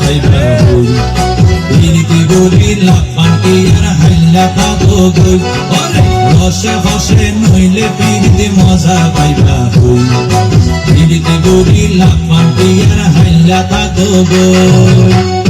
kayboy Yeniti gorilla parti yara hella pagogoy Ore hoshe hoshe noile pirdi moza paiba hoy Yeniti gorilla parti yara hella pagogoy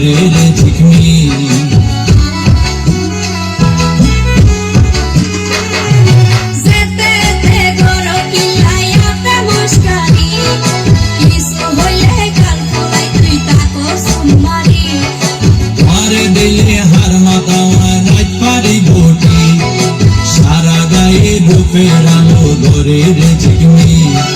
really pick me Pero no doré de chiquimí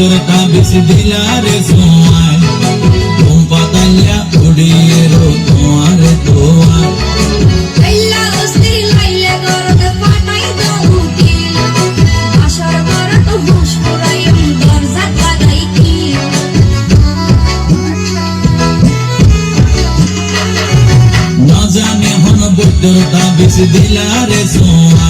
চাদর কাবিস দিলার সোয়ায়। তোমা তাল্লা উড়িয়ে rho তোমার দোয়া জানে হন বুদ্ধর কাবিস দিলারে সোয়া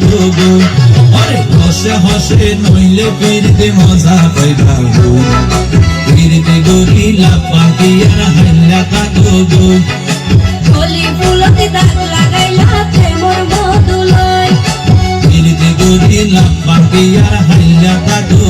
হসে হসে নইলে পিড়িতে মজা পাইবা গো। পিড়িতে গরি লাপা দিয়া হাইলা কাটো গো। গলি ফুলতে দাগ লাগাইলা প্রেমর মধুলয় পিড়িতে গরি লাপা দিয়া হাইলা কাটো